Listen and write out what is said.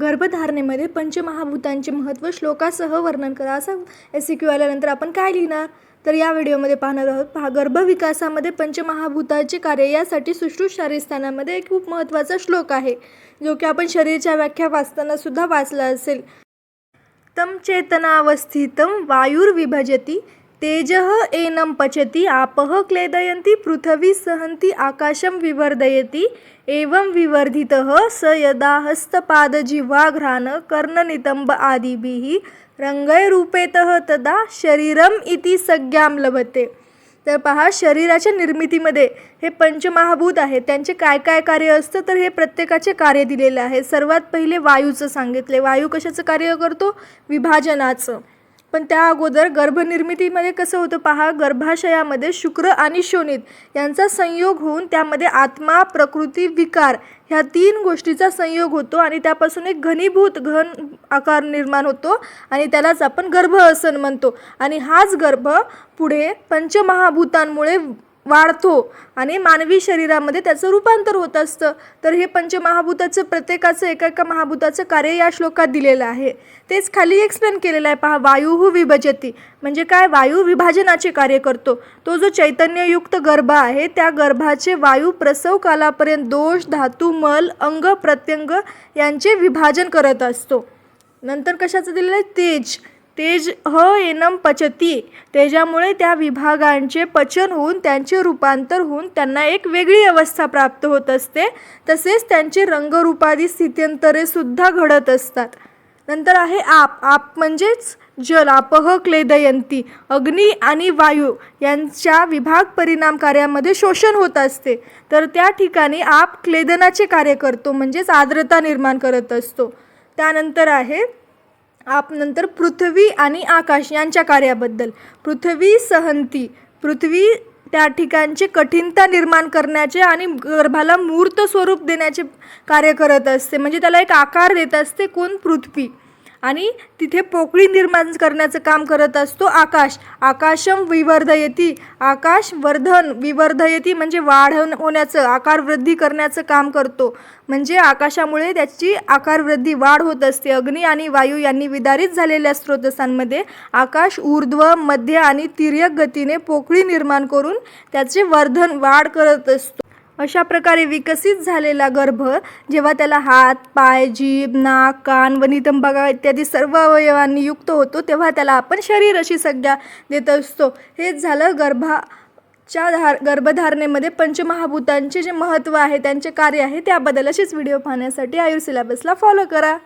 गर्भधारणेमध्ये पंचमहाभूतांचे महत्त्व श्लोकासह वर्णन करा. असं एस सी क्यू आल्यानंतर आपण काय लिहिणार? तर या व्हिडिओमध्ये पाहणार आहोत पहा गर्भविकासामध्ये पंचमहाभूताचे कार्य यासाठी सुश्रुत शारीरस्थानामध्ये एक खूप महत्त्वाचा श्लोक आहे जो की आपण शरीरच्या व्याख्या वाचताना सुद्धा वाचला असेल. तं चेतनावस्थितम वायुर्विभजती तेजः एनं पचति आपः क्लेदयन्ति पृथिवी सहन्ति आकाशं विवर्धयति एवं विवर्धितः स यदा हस्तपादजिह्वाघ्राण कर्णनितंब आदिभिः रंगैरूपेतः तदा शरीरम इति संज्ञां लभते। तर पहा शरीराच्या निर्मितीमध्ये हे पंचमहाभूत आहे त्यांचे काय काय कार्य असतं तर हे प्रत्येकाचे कार्य दिलेले आहे. सर्वात पहिले वायूचं सांगितले. वायू कशाचं कार्य करतो? विभाजनाचं. पण त्या अगोदर गर्भनिर्मितीमध्ये कसं होतं पहा गर्भाशयामध्ये शुक्र आणि शोणित यांचा संयोग होऊन त्यामध्ये आत्मा प्रकृती विकार ह्या तीन गोष्टीचा संयोग होतो आणि त्यापासून एक घनीभूत घन आकार निर्माण होतो आणि त्यालाच आपण गर्भ असन म्हणतो. आणि हाच गर्भ पुढे पंचमहाभूतांमुळे वाढतो आणि मानवी शरीरामध्ये त्याचं रूपांतर होत असतं. तर हे पंचमहाभूताचं प्रत्येकाचं एका एका महाभूताचं कार्य या श्लोकात दिलेलं आहे. तेच खाली एक्सप्लेन केलेलं आहे. पहा वायू विभजती. म्हणजे काय? वायू विभाजनाचे कार्य करतो. तो जो चैतन्ययुक्त गर्भ आहे त्या गर्भाचे वायू प्रसव कालापर्यंत दोष धातू मल अंग प्रत्यंग यांचे विभाजन करत असतो. नंतर कशाचं दिलेलं आहे? तेज. तेज ह एनम पचती. तेजामुळे त्या विभागांचे पचन होऊन त्यांचे रूपांतर होऊन त्यांना एक वेगळी अवस्था प्राप्त होत असते. तसेच त्यांचे रंगरूपादी स्थित्यंतरे सुद्धा घडत असतात. नंतर आहे आप. आप म्हणजेच जल आपह क्लेदयंती अग्नी आणि वायू यांच्या विभाग परिणाम कार्यामध्ये शोषण होत असते. तर त्या ठिकाणी आप क्लेदनाचे कार्य करतो म्हणजेच आर्द्रता निर्माण करत असतो. त्यानंतर आहे आप नंतर पृथ्वी आणि आकाश यांच्या कार्याबद्दल. पृथ्वी सहंती. पृथ्वी त्या ठिकाणची कठीणता निर्माण करण्याचे आणि गर्भाला मूर्त स्वरूप देण्याचे कार्य करत असते. म्हणजे त्याला एक आकार देत असते कोण? पृथ्वी. आणि तिथे पोकळी निर्माण करण्याचं काम करत असतो आकाश. आकाशम विवर्धयती. आकाश वर्धन विवर्धयती म्हणजे वाढ होण्याचं आकार वृद्धी करण्याचं काम करतो. म्हणजे आकाशामुळे त्याची आकारवृद्धी वाढ होत असते. अग्नी आणि वायू यांनी विदारित झालेल्या स्रोतसांमध्ये आकाश ऊर्ध्व मध्य आणि तिर्यक गतीने पोकळी निर्माण करून त्याचे वर्धन वाढ करत असतो. अशा प्रकारे विकसित झालेला गर्भ जेव्हा त्याला हात पाय जीभ नाक कान व नितंबगा इत्यादी सर्व अवयवांनी युक्त होतो तेव्हा त्याला आपण शरीर अशी संज्ञा देत असतो. हेच झालं गर्भाच्या धार गर्भधारणेमध्ये पंचमहाभूतांचे जे महत्त्व आहे त्यांचे कार्य आहे त्याबद्दल असेच व्हिडिओ पाहण्यासाठी आयुर सिलेबसला फॉलो करा.